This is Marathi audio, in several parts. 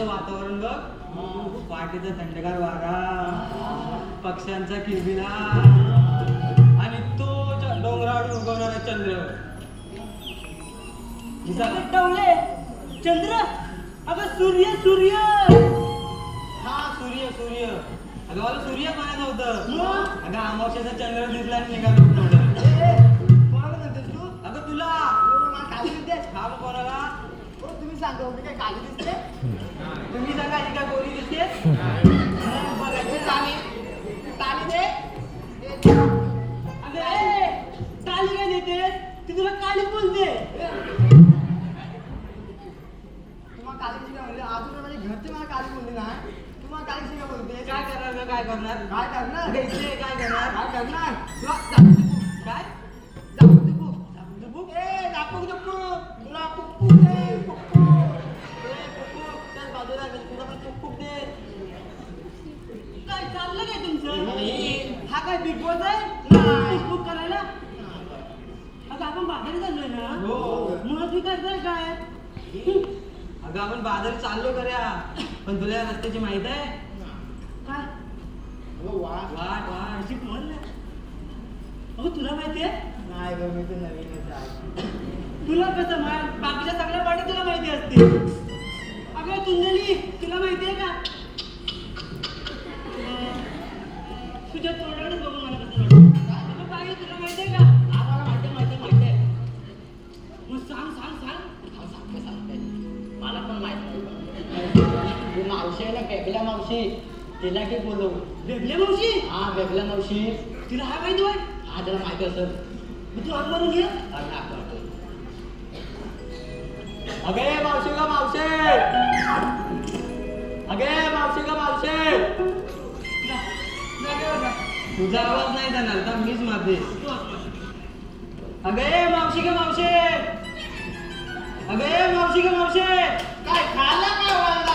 मस्त वातावरण बघ. पहाटेचा थंडगार वारा पक्ष्यांचा किलबिला आणि तो डोंगरावर उगवणारा चंद्र. टवले? चंद्र? अगं सूर्य सूर्य! हा सूर्य सूर्य. अगं मला सूर्य म्हणायचं होतं? अगं अमावस्याचा चंद्र दिसला निघालो तेवढं. काय करणार गं, काय करणार काय करणार अगं इथे काय करणार काय करणार तुला जापू दे. काय जापू दे. ए. तुला. ए, बाजूला तुला पण. काय चाललं काय तुमचं. हा काय बिग बॉस आहे नाही. बुक करायला अगं आपण बाहेर चाललोय ना हो. मग तू करताय काय अगं आपण बाजारी चाललो खऱ्या पण तुला या रस्त्याची माहीत आहे हो, वा. वाट वाट अशी म्हण ना अगं तुला माहितीये? नाही गं, मी तर नवीनच आहे. तुला कसं मा बाकीच्या सगळ्या पाठी तुला माहिती असते अगं तुंजली तुला माहितीये का? तुझ्या तोंडाकडे बघून मला कसं वाटतं. तुला माहितीये का? आम्हाला माहिती माहिती माहिती आहे. मग सांग सांग सांग. हा, सांगते सांगते. मला पण माहीत नाही. मावशी आहे ना मावशी. तिला की बोलू बेबल्या मावशी? हा बेबल्या मावशी. तिला हा माहिती वाट हा त्याला माहिती असेल. मग तू हात मारून घे. अगे मावशी का मावशे. अगे मावशी का मावशे. तुझा आवाज नाही जाणार तर मीच मारते. अगे मावशी का मावशे. अगे मावशी का मावशे. काय खाल्लं काय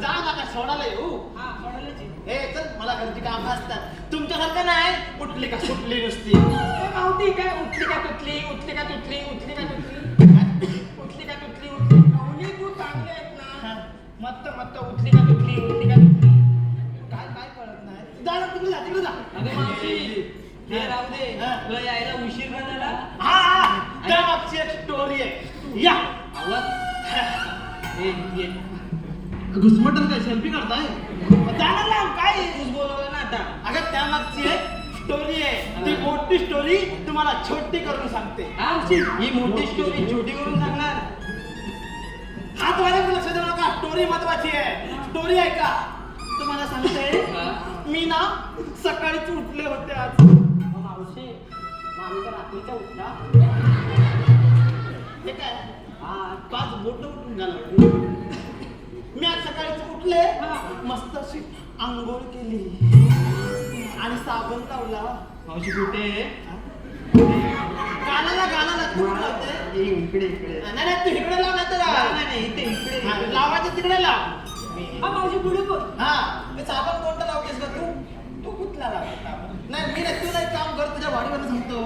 जा ना काय सोडायला येऊ. हा सोडायलाची हे चल मला घरची कामं असतात. तुमच्यासारखं नाही. उठली का सुटली नुसती? ए, मावती काय उठली का तुटली? उठली का तुटली? उठली का तुटली? उठली का तुटली? उठली. पाहुणे तू चांगले आहेत हा. ना मस्त मस्त. उठली का तुटली? उठली का तुटली? काय काय कळत नाही. जा ना, तिकडे जा तिकडे जा. अगं मावशी ते राहू दे. हा. तुला यायला उशीर का झाला हा हा त्या मागची एक स्टोरी आहे. या. आवाज? ए ये. घुसमटन काय सेल्फी करताय जाणार ना काय बोलवलं ना आता? अगं त्या मागची स्टोरी आहे. ती मोठी स्टोरी तुम्हाला छोटी करून सांगते. हा? ही मोठी स्टोरी छोटी करून सांगणार. हात वाऱ्यावर लक्ष देऊ नका. स्टोरी महत्वाची आहे. स्टोरी आहे का? तुम्हाला सांगते. मी ना सकाळीच उठले होते आज. मावशी आम्ही तर रात्रीच्या उठला. हे काय? हा. पाच बोट उठून झालं. मी आज सकाळीच उठले. मस्त अशी आंघोळ केली. आणि साबण लावला. मावशी कुठे आहे? गाण्याला कुठं लावते? इकडे इकडे. नाही नाही, तू इकडे लाव नाही तर नाही, नाही, नाही, इथे इकडे हा, इकडे. लावायचं तिकडे लाव. हा मावशी पुढे बोल. हा. ते साबण कोणतं लावतेस का तू? तू कुठला लावता नाही मी नाही तुला एक काम कर तुझ्या वाडीवर सांगतो.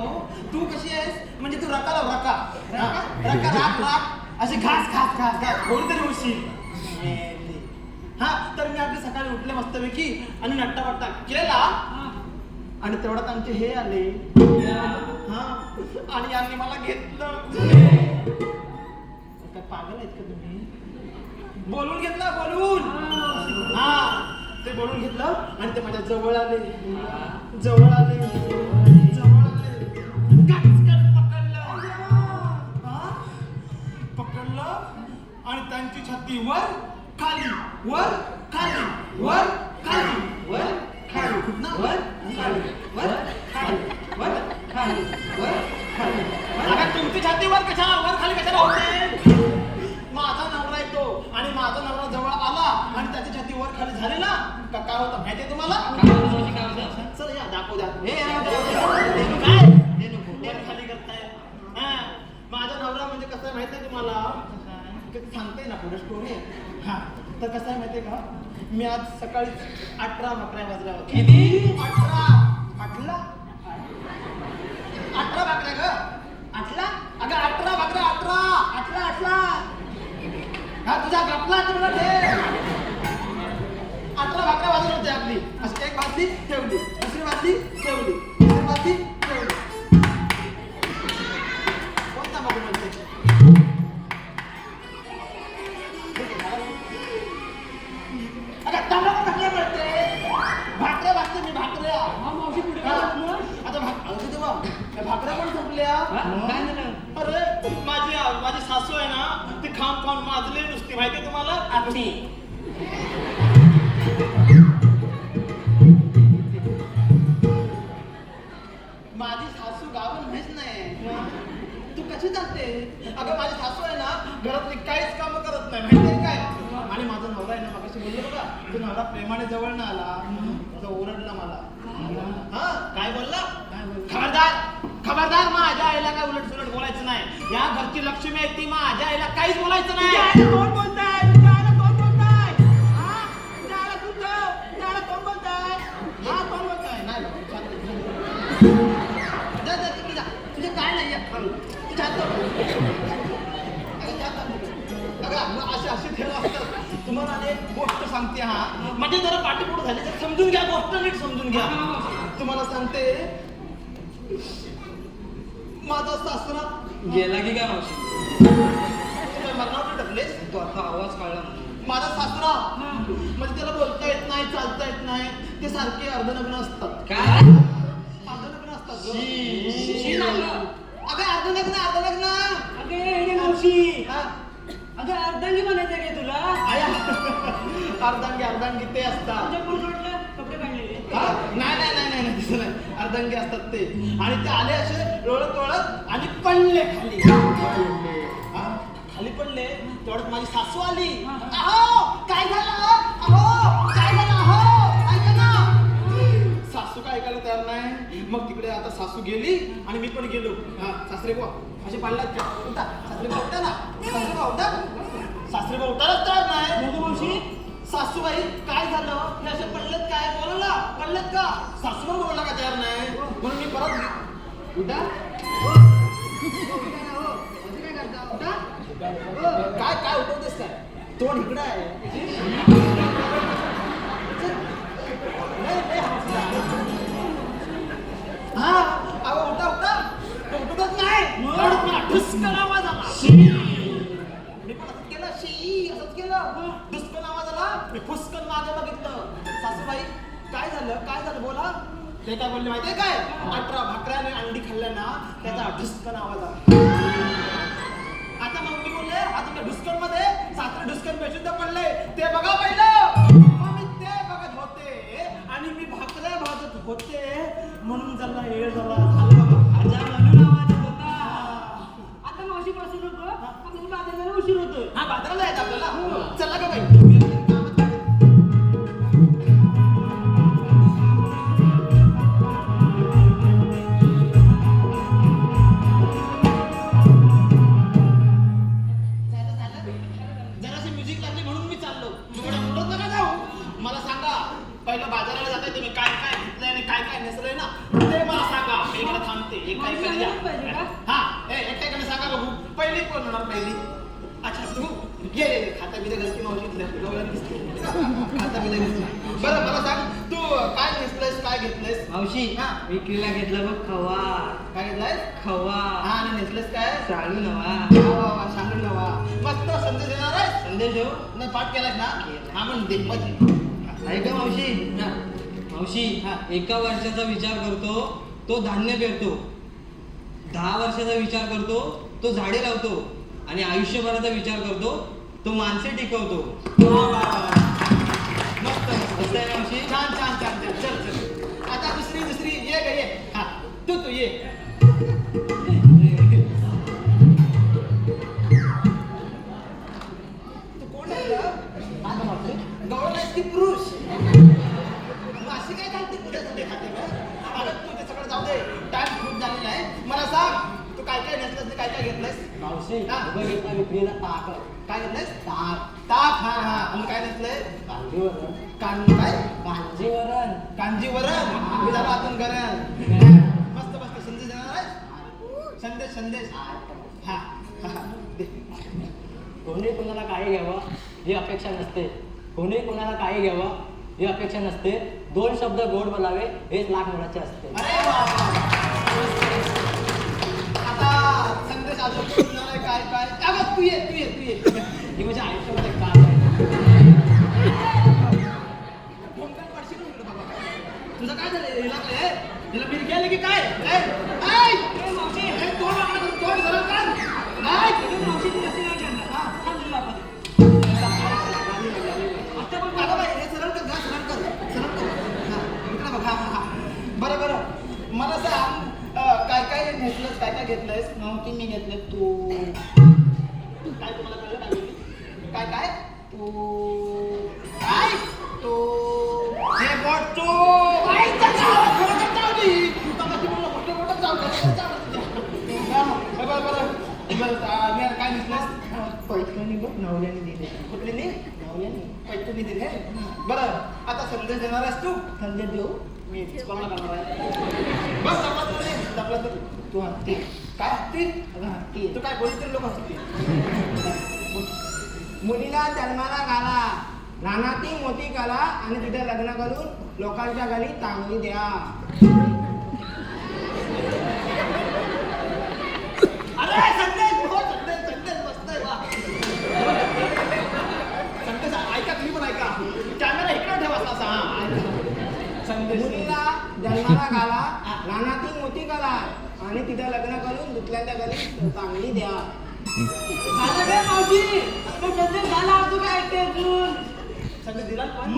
तू कशी आहेस? म्हणजे तू रका. लाव रका? हा, रका राख राख. अशी घास घास घास घास. थोडी तरी होशील मेली. हा तर मी आपली सकाळी उठले मस्तपैकी आणि नट्टा वट्टा केला. आणि तेवढ्यात आमचे हे आले. हा. आणि यांनी मला घेतलं. काय पागल आहेत का तुम्ही? बोलून घेतलं बोलून. हा. ते बोलून घेतलं आणि ते माझ्या जवळ आले. जवळ आले. जवळ आले. हा? पकडलं आणि त्यांची छाती वर खाली वर खाली वर खाली वर खाली. ना वर खाली वर खाली वर खाली वर खाली. तुमची छाती वर कशा? वर खाली कशाला होते? माझा नवरा येतो आणि माझा नवरा जवळ आला आणि त्याची छाती वर खाली झाली ना का काय होतं माहितीये तुम्हाला? चल या दाखवू द्या. हे नको. काय? नको. वर खाली करताय. माझा नवरा म्हणजे कसं आहे माहितीये तुम्हाला? सांगते ना पुढे स्टोरी हा. तर कसं आहे माहितीये का? मी आज सकाळी अठरा भाकऱ्या वाजल्या होत्या. किती? अठरा. अठरा? अठरा भाकऱ्या ग. आठला अगं अठरा भाकऱ्या अठरा. आठला आठला हा तुझा गपला तुला ते. अठरा भाकऱ्या वाजत होते आपली. अशी एक बाजली ठेवली. दुसरी बाजली ठेवली. भाकऱ्या भाकते मी भाकऱ्या हा मावशी पुढे. काय? आता भाक त्या भाकऱ्या पण संपल्या हा? काय झालं अरे माझी माझी सासू आहे ना ती खाऊन खाऊन माजली नुसती माहिती तुम्हाला आठवी प्रेमाने जवळ ना आला तो ओरडला मला. हा? काय बोलला? खबरदार खबरदार माझ्या आईला काय उलट सुलट बोलायचं नाही. या घरची लक्ष्मी आहे ती माझ्या आईला काहीच बोलायचं नाही. कोण बोलताय? तुझ्या आईला कोण बोलताय? हा? तुझ्या आईला तू ठेव तुझ्या आईला कोण बोलताय? हा कोण नाही. जा, जा, तिकडे जा. तुझं काय नाही? तुझ्या हातात. अगं, असे असे असतात. तुम्हाला एक गोष्ट सांगते हा. म्हणजे जरा पाठीपुढे झाली तर समजून घ्या गोष्ट नीट समजून घ्या. तुम्हाला सांगते. माझा सासरा गेला की काय मावशी? मरणावर टाकलेस तो आता आवाज काढला. माझा सासरा. म्हणजे त्याला बोलता येत नाही चालता येत नाही. ते सारखे अर्धनग्न असतात. काय? अर्धनग्न असतात. अगं अर्धनग्न अर्धनग्न. अगे हे मावशी. हा. अगं अर्धांगी म्हणायचं काय तुला? आया. अर्धांगी अर्धांगी ते असतात. कपडे काढलेले. हा? नाही नाही नाही नाही नाही, तसं नाही. अर्धांगी असतात ते. आणि ते आले असे लोळत लोळत आणि पडले खाली. हा? खाली पडले तेवढ्यात माझी सासू आली. अहो काय झालं? अहो ऐकायला तयार नाही. मग तिकडे आता सासू गेली आणि मी पण गेलो. हा सासरे बा असे पाडलात का? उठा सासरे बा उठा ना. सासरे बा उठा. सासरे बा उठायलाच तयार नाही. नको मावशी सासूबाई काय झालं? हे असे पडलेत काय? बोलला पडलेत का? सासू पण बोलायला का तयार नाही. म्हणून मी परत गे- उठा. काय काय उठवतेस काय? तोंड इकडं आहे. हा अहो उठा उठा. तो उठतच नाही रडत मला ठुसकन आवाज आला. मी पण असंच केलं. शी असंच केलं. ठुसकन आवाज आला. मी फुसकन मागे बघितलं. सासूबाई काय झालं? काय झालं? बोला. ते काय बोलले माहितीये काय? अठरा भाकऱ्याने अंडी खाल्ल्या ना त्याचा ढुसकन आवाज आला. आता मग मी बोलले आता तुमच्या ढुसकनमध्ये सासरे ढुसकन बेशुद्ध पडले. ते बघा पहिलं. मग मी ते बघत होते. आणि मी भाकऱ्या भाजत होते. म्हणून झाला येळ झाला ऐका मावशी? मावशी हा. एका वर्षाचा विचार करतो तो धान्य पेरतो. दहा वर्षाचा विचार करतो तो झाडे लावतो. आणि आयुष्यभराचा विचार करतो तो माणसे टिकवतो. वा वा वा. मस्त मस्त आहे मावशी. छान छान छान छान. चल चल. आता दुसरी दुसरी. ये ग ये. हा. तू तू ये. काय काय घेतलंयस हा. काय घेतलंयस? ताक ताक हा हा. आणि काय कांजीवरण कान काय? कांजीवरण मी झालो आतून गरण मस्त मस्त. संदेश देणार आहेस? संदेश संदेश. हा हा, हा. दे. कोणी कोणाला काही घ्यावं ही अपेक्षा नसते. कोणी कोणाला काही घ्यावं ही अपेक्षा नसते. दोन शब्द गोड बोलावे हेच लाख मोलाचे असते. अरे वा वा, वा. संदेश अजून आहे? काय काय अगं तू ये तू ये तू ये ही माझ्या म्हणजे आयुष्यामध्ये काय पैठणी बघ नवऱ्याने दिले कुठले नाही नवऱ्याने पैठणी दिले बरं आता संदेश देणार आहेस तू संदेश देऊ मी कोणाला करणार आहे बस जपला तर नाही, जपला तर तू हत्ती काय हत्ती अगं हत्ती तू काय बोलली लोक हसतील मुलीला जन्माला घाला. नानाती मोठी कला आणि तिथे लग्न करून लोकांच्या घरी चांगली द्या अरे संदेश हो संदेश संदेश मस्त आहे वा संदेश ऐका तुम्ही पण ऐका कॅमेरा इकडे ठेवा असा हा ऐका. संदेश मुलीला जन्माला घाला नानाती मोती घाला आणि तिथे लग्न करून दुसऱ्यांच्या घरी चांगली द्या. झालं काय मावशी? तो झाला तू काय ऐकते अजून? संदेश दिला मग?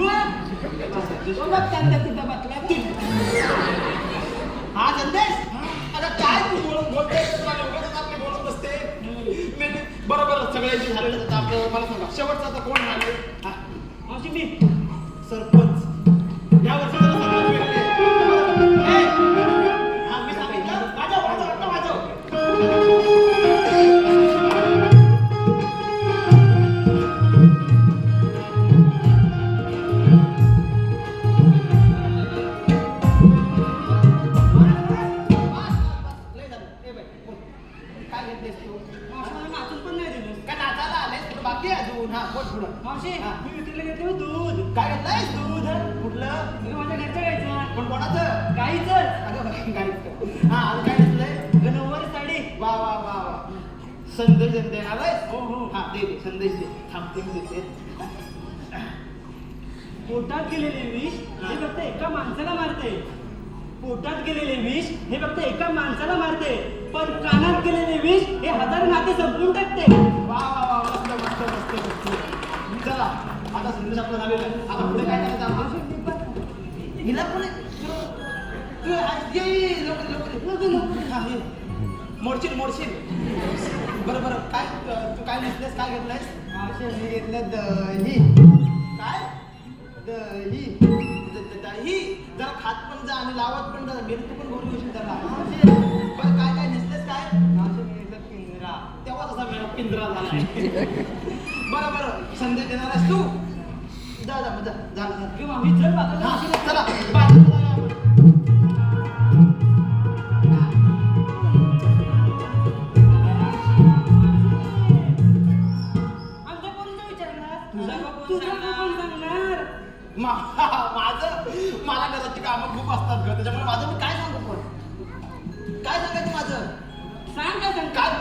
तो त्यांच्या तिथं बसला हा संदेश? आता काय तू बोलते? उगाच आपली बोलत बसते? मी बरोबर सगळ्यांची झालेलं आपलं मला सांगा शेवटचा आता कोण झाले हा. मावशी मी. सरपंच. या वर्षी पोटात गेलेले विष हे फक्त एका माणसाला मारते. पोटात गेलेले विष हे फक्त एका माणसाला मारते. पण कानात गेलेले विष हे हजार नाते संपवून टाकते. वा वा वा मस्त मस्त मस्त मस्त. चला आता संदेश आपला झालेला पुढे काय करायचं आपण हिला हा. मोडशील मोडशील. बरं बरं. काय तू काय घेतलंस काय घेतलंयस? मावशी मी घेतलं दही काय दही. दही? जरा खात पण जा आणि लावत पण जा. मिरची पण भरून घेशील त्याला पण काय काय नेसलेस काय? पिंजरा. तेव्हा तसा मेळा पिंजरा झाला. बरं बरं. संध्या देणार आहेस तू? जा जा जा. जा किंवा मावशी चल चला. बाजूला.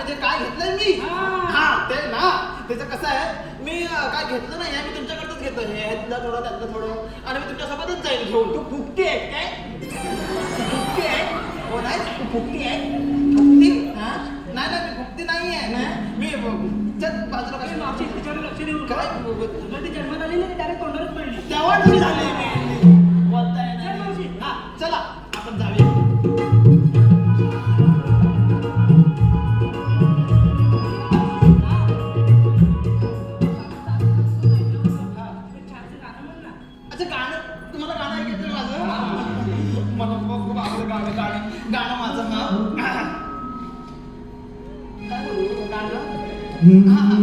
म्हणजे काय घेतलंय मी? हा. हा ते ना त्याचं कसं आहे मी काय घेतलं नाही मी तुमच्याकडच घेतो हे ह्यातलं थोडं त्यातलं थोडं. आणि मी तुमच्यासोबतच जाईल घेऊन. तू फुकते आहे काय? तू फुकटी आहे? हो नाही तू फुकटी आहे? फुकटी हा? नाही नाही मी फुकटी नाही आहे मी चल बाजूला कशी तिच्यावर लक्ष देऊ काय? तुला ती जन्मात आली ना ती डायरेक्ट तोंडावरच पडली. तेव्हा झाले मी. बोलू गाणं हा, हा.